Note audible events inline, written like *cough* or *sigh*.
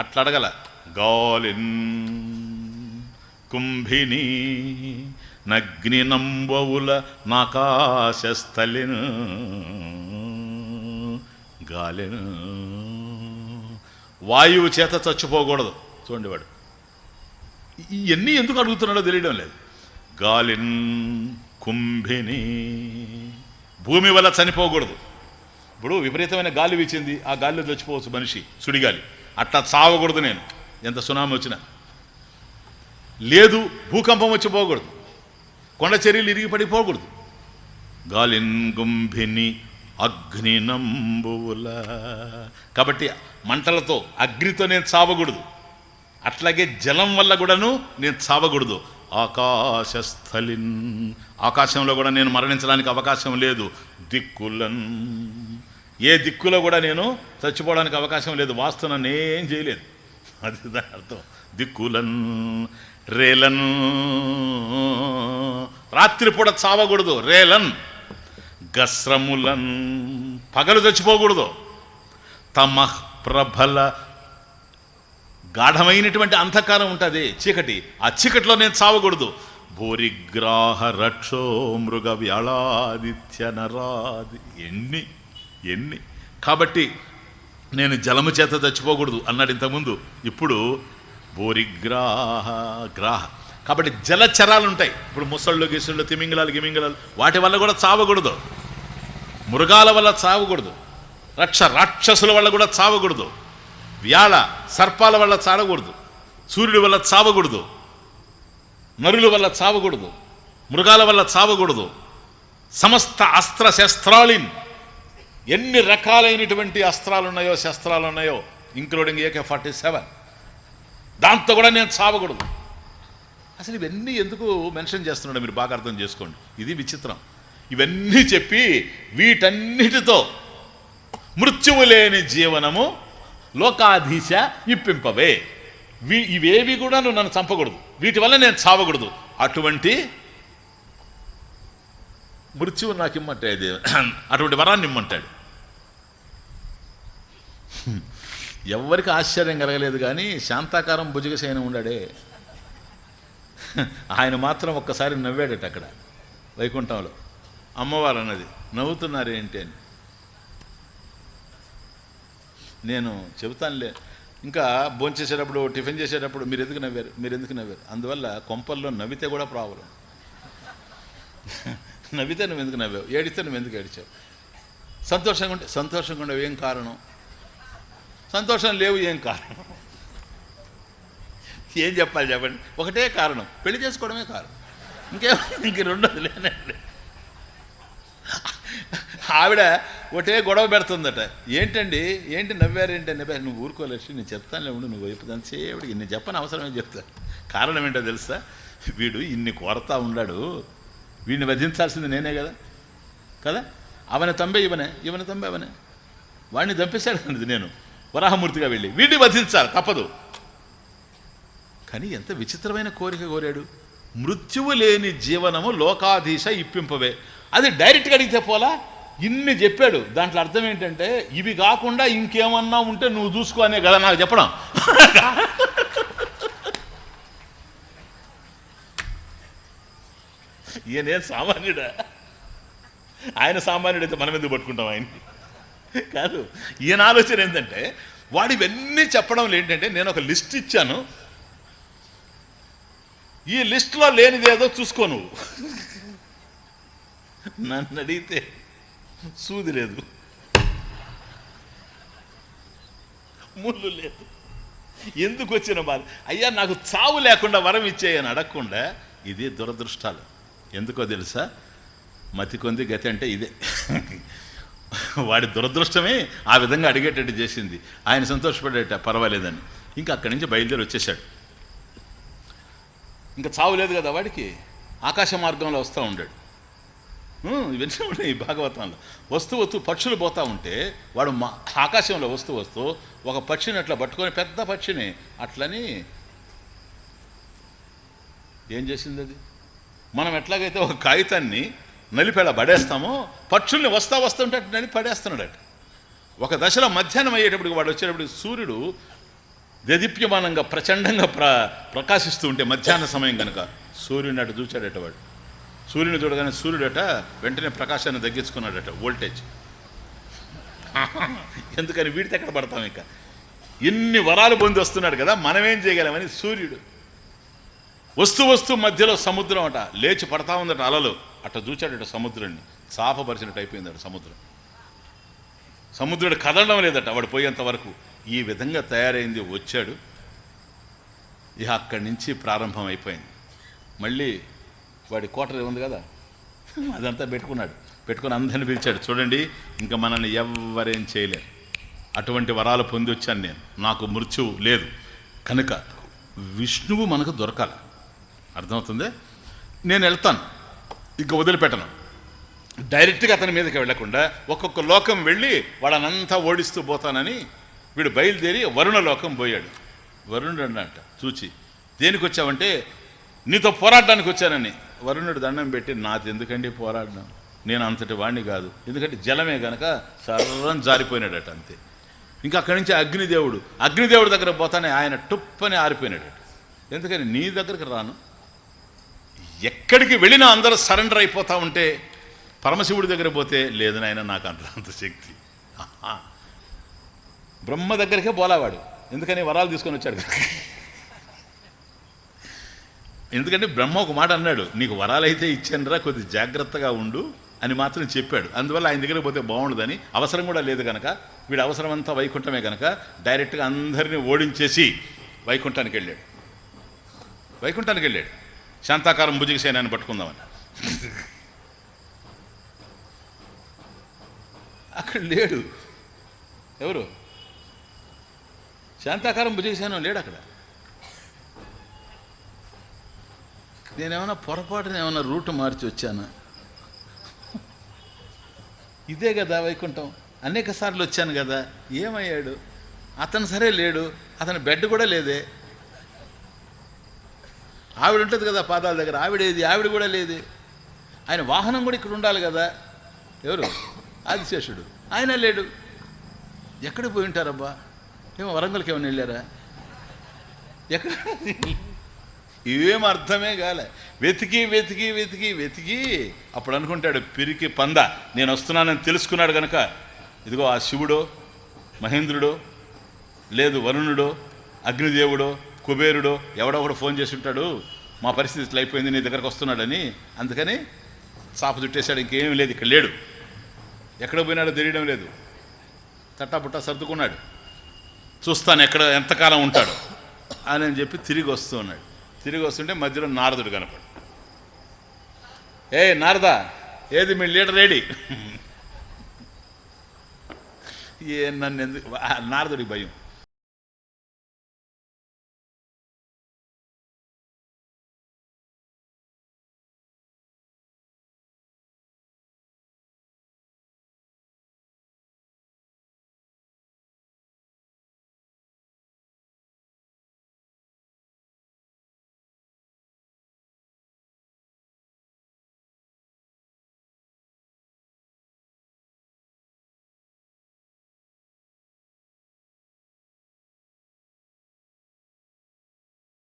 అట్లా అడగల గాలిన్ కుంభిని నగ్ని నంబవుల నాకాశస్థలిన్ గాలిన్. వాయువు చేత చచ్చిపోకూడదు. చూడండి వాడు. ఇవన్నీ ఎందుకు అడుగుతున్నాడో తెలియడం లేదు. గాలిన్ కుంభిని భూమి వల్ల చనిపోకూడదు. ఇప్పుడు విపరీతమైన గాలి వీచింది. ఆ గాలిలో చచ్చిపోవచ్చు మనిషి సుడిగాలి. అట్లా చావకూడదు నేను. ఎంత సునామీ వచ్చినా. లేదు భూకంపం వచ్చి పోకూడదు. కొండ చర్యలు ఇరిగి పడిపోకూడదు. గాలిన్ గుంభిని అగ్ని నంబువుల. కాబట్టి మంటలతో అగ్నితో నేను చావకూడదు. అట్లాగే జలం వల్ల కూడాను నేను చావకూడదు. ఆకాశస్థలిన్. ఆకాశంలో కూడా నేను మరణించడానికి అవకాశం లేదు. దిక్కులన్ ఏ దిక్కులో కూడా నేను చచ్చిపోవడానికి అవకాశం లేదు. వాస్తు నన్ను ఏం చేయలేదు. అది దాని అర్థం. దిక్కులన్ రేలన్. రాత్రిపూట చావకూడదు. రేలన్. గస్రములన్. పగలు చచ్చిపోకూడదు. తమ ప్రబల. గాఢమైనటువంటి అంధకారం ఉంటుంది. చీకటి. ఆ చీకటిలో నేను చావకూడదు. భూరిగ్రాహ రక్షో మృగ వ్యాళాదిత్య నరాది ఎన్ని ఎన్ని? కాబట్టి నేను జలము చేత చచ్చిపోకూడదు అన్నాడు ఇంతకుముందు. ఇప్పుడు బోరిగ్రాహ గ్రాహ. కాబట్టి జలచరాలు ఉంటాయి. ఇప్పుడు ముసళ్ళు గిసుళ్ళు తిమింగళాలు గిమింగళాలు వాటి వల్ల కూడా చావకూడదు. మృగాల వల్ల చావకూడదు. రక్ష రాక్షసుల వల్ల కూడా చావకూడదు. వ్యాళ సర్పాల వల్ల చావకూడదు సూర్యుడి వల్ల చావకూడదు. నరుల వల్ల చావకూడదు. మృగాల వల్ల చావకూడదు. సమస్త అస్త్ర శస్త్రాలిన్ ఎన్ని రకాలైనటువంటి అస్త్రాలు ఉన్నాయో శస్త్రాలు ఉన్నాయో ఇంక్లూడింగ్ ఏకే ఫార్టీ సెవెన్ దాంతో కూడా నేను చావకూడదు. అసలు ఇవన్నీ ఎందుకు మెన్షన్ చేస్తున్నాడు మీరు బాగా అర్థం చేసుకోండి. ఇది విచిత్రం. ఇవన్నీ చెప్పి వీటన్నిటితో మృత్యువు లేని జీవనము లోకాధీశ ఇప్పింపవే. వీ ఇవేవి కూడా నువ్వు నన్ను చంపకూడదు. వీటి వల్ల నేను చావకూడదు. అటువంటి మృత్యువు నాకు ఇమ్మంటాడు అటువంటి వరాన్ని ఇమ్మంటాడు. ఎవరికి ఆశ్చర్యం కలగలేదు కానీ శాంతాకారం భుజగశయనం ఉండాడే. ఆయన మాత్రం ఒక్కసారి నవ్వాడట అక్కడ వైకుంఠంలో. అమ్మవారు అన్నది నవ్వుతున్నారు ఏంటి అని. నేను చెబుతానులే ఇంకా భోంచేసేటప్పుడు టిఫిన్ చేసేటప్పుడు మీరు ఎందుకు నవ్వారు? మీరు ఎందుకు నవ్వారు? అందువల్ల కొంపల్లో నవ్వితే కూడా ప్రాబ్లం. నవ్వితే నువ్వు ఎందుకు నవ్వావు? ఏడిస్తే నువ్వు ఎందుకు ఏడిచావు? సంతోషంగా ఉంటే సంతోషంగా ఉండవు ఏం కారణం? సంతోషం లేవు ఏం కారణం? ఏం చెప్పాలి చెప్పండి? ఒకటే కారణం. పెళ్ళి చేసుకోవడమే కారణం. ఇంకేం? ఇంక రెండోది లేనండి ఆవిడ ఒకటే గొడవ పెడుతుందట. ఏంటండి? ఏంటి నవ్వారేంటి అని నువ్వు ఊరుకోలేసి నేను చెప్తానులే ఉండు నువ్వు వైపు సేపటికి నేను చెప్పని అవసరమే చెప్తా కారణం ఏంటో తెలుసా? వీడు ఇన్ని కోరతా ఉన్నాడు వీడిని వధించాల్సింది నేనే కదా? కదా? అవన తంబే ఇవనే ఇవన తంబే అవనే. వాడిని చంపేశాడు నేను. వరాహమూర్తిగా వెళ్ళి. వీడిని వధించాలి తప్పదు. కానీ ఎంత విచిత్రమైన కోరిక కోరాడు. మృత్యువు లేని జీవనము లోకాధీశ ఇప్పింపవే. అది డైరెక్ట్గా అడిగితే పోలా? ఇన్ని చెప్పాడు. దాంట్లో అర్థం ఏంటంటే ఇవి కాకుండా ఇంకేమన్నా ఉంటే నువ్వు చూసుకో అనే కదా నాకు చెప్పడం. ఈయనే సామాన్యుడా? ఆయన సామాన్యుడైతే మనం ఎందుకు పట్టుకుంటాం ఆయన్ని? కాదు. ఈయన ఆలోచన ఏంటంటే వాడు ఇవన్నీ చెప్పడం ఏంటంటే నేను ఒక లిస్ట్ ఇచ్చాను. ఈ లిస్టులో లేనిదేదో చూసుకో నువ్వు. నన్ను అడిగితే సూది లేదు. ముళ్ళు లేదు. ఎందుకు వచ్చిన బాధ? అయ్యా నాకు చావు లేకుండా వరం ఇచ్చేయని అడగకుండా ఇది దురదృష్టాలు. ఎందుకో తెలుసా? మతి కొంది గతి అంటే ఇదే. వాడి దురదృష్టమే ఆ విధంగా అడిగేటట్టు చేసింది. ఆయన సంతోషపడేట పర్వాలేదని. ఇంకా అక్కడి నుంచి బయలుదేరి వచ్చేసాడు ఇంకా చావు లేదు కదా వాడికి? ఆకాశ మార్గంలో వస్తూ ఉండాడు. ఇవన్నీ ఉన్నాయి భాగవతంలో. వస్తూ వస్తూ పక్షులు పోతూ ఉంటే వాడు మా ఆకాశంలో వస్తూ వస్తూ ఒక పక్షిని అట్లా పట్టుకొని పెద్ద పక్షిని అట్లని ఏం చేసింది అది మనం ఎట్లాగైతే ఒక కాగితాన్ని నలిపేళ పడేస్తామో పక్షుల్ని వస్తా వస్తుంటే నలిపి పడేస్తున్నాడు ఒక దశలో మధ్యాహ్నం అయ్యేటప్పటికి వాడు వచ్చేటప్పటికి సూర్యుడు దదిప్యమానంగా ప్రచండంగా ప్ర ప్రకాశిస్తూ ఉంటే మధ్యాహ్న సమయం కనుక సూర్యుని అటు చూచాడట వాడు. సూర్యుని చూడగానే సూర్యుడట వెంటనే ప్రకాశాన్ని తగ్గించుకున్నాడట వోల్టేజ్. *laughs* ఎందుకని వీడితే ఎక్కడ పడతాం ఇక? ఎన్ని వరాలు పొంది వస్తున్నాడు కదా మనమేం చేయగలమని సూర్యుడు. వస్తూ వస్తూ మధ్యలో సముద్రం అట లేచి పడతా ఉందట అలలు. అట్ట చూచాడట సముద్రాన్ని చాపపరిచినట్టు అయిపోయిందట సముద్రం. సముద్రుడు కదలడం లేదట వాడు పోయేంత వరకు. ఈ విధంగా తయారైంది వచ్చాడు. ఇక అక్కడి నుంచి ప్రారంభం అయిపోయింది. మళ్ళీ వాడి కోటరీ ఉంది కదా? అదంతా పెట్టుకున్నాడు. పెట్టుకుని అందరిని పిలిచాడు చూడండి ఇంకా మనల్ని ఎవ్వరేం చేయలేరు. అటువంటి వరాలు పొంది వచ్చాను నేను. నాకు మృత్యువు లేదు. కనుక విష్ణువు మనకు దొరకాలి. అర్థమవుతుంది? నేను వెళ్తాను. ఇంక వదిలిపెట్టను. డైరెక్ట్గా అతని మీదకి వెళ్ళకుండా ఒక్కొక్క లోకం వెళ్ళి వాళ్ళనంతా ఓడిస్తూ పోతానని వీడు బయలుదేరి వరుణ లోకం పోయాడు. వరుణుడు అన్నట చూచి దేనికి వచ్చావంటే నీతో పోరాడడానికి వచ్చానని. వరుణుడు దండం పెట్టి నాది ఎందుకండి పోరాడడం? నేను అంతటి వాడిని కాదు. ఎందుకంటే జలమే గనక సర్వం జారిపోయినాడట అంతే. ఇంకా అక్కడి నుంచి అగ్నిదేవుడు అగ్నిదేవుడి దగ్గర పోతానే ఆయన టుప్పని ఆరిపోయినాడట. ఎందుకని నీ దగ్గరికి రాను? ఎక్కడికి వెళ్ళినా అందరూ సరెండర్ అయిపోతూ ఉంటే పరమశివుడి దగ్గర పోతే లేదు నాయన నాకు అంత అంత శక్తి. బ్రహ్మ దగ్గరికే పోలావాడు ఎందుకని వరాలు తీసుకొని వచ్చాడు ఎందుకంటే బ్రహ్మ ఒక మాట అన్నాడు నీకు వరాలైతే ఇచ్చానురా కొద్ది జాగ్రత్తగా ఉండు అని మాత్రం చెప్పాడు. అందువల్ల ఆయన దగ్గరికి పోతే బాగుండదని అవసరం కూడా లేదు కనుక వీడు అవసరం అంతా వైకుంఠమే కనుక డైరెక్ట్గా అందరినీ ఓడించేసి వైకుంఠానికి వెళ్ళాడు. వైకుంఠానికి వెళ్ళాడు. శాంతాకారం భుజగసేనాన్ని పట్టుకుందామని. అక్కడ లేడు. ఎవరు? శాంతాకారం భుజగసేనం లేడు అక్కడ. నేనేమైనా పొరపాటున ఏమైనా రూట్ మార్చి వచ్చానా? ఇదే కదా వైకుంఠం. అనేక సార్లు వచ్చాను కదా. ఏమయ్యాడు? అతను సరే లేడు. అతని బెడ్ కూడా లేదే. ఆవిడ ఉంటుంది కదా పాదాల దగ్గర. ఆవిడేది ఆవిడ కూడా లేదే. ఆయన వాహనం కూడా ఇక్కడ ఉండాలి కదా. ఎవరు? ఆదిశేషుడు. ఆయన లేడు. ఎక్కడికి పోయి ఉంటారబ్బా? ఏమో వరంగల్కి ఏమైనా వెళ్ళారా? ఎక్కడ? ఇవేం అర్థమే కాలే. వెతికి వెతికి వెతికి వెతికి అప్పుడు అనుకుంటాడు పిరికి పంద. నేను వస్తున్నానని తెలుసుకున్నాడు కనుక ఇదిగో ఆ శివుడో మహేంద్రుడో లేదు వరుణుడో అగ్నిదేవుడో కుబేరుడో ఎవడో ఒకడు ఫోన్ చేసి ఉంటాడు మా పరిస్థితి ఇట్లా అయిపోయింది నీ దగ్గరకు వస్తున్నాడని. అందుకని చాప చుట్టేశాడు ఇంకేమీ లేదు ఇక్కడ లేడు. ఎక్కడ పోయినాడో తెలియడం లేదు. తట్టాపుట్టా సర్దుకున్నాడు. చూస్తాను ఎక్కడ ఎంతకాలం ఉంటాడు? అని అని చెప్పి తిరిగి వస్తూ ఉన్నాడు. తిరిగి వస్తుంటే మధ్యలో నారదుడు కనపడు. ఏ నారదా ఏది మీ లీడర్ రెడీ *laughs* ఏ నన్ను ఎందుకు నారదుడికి భయం.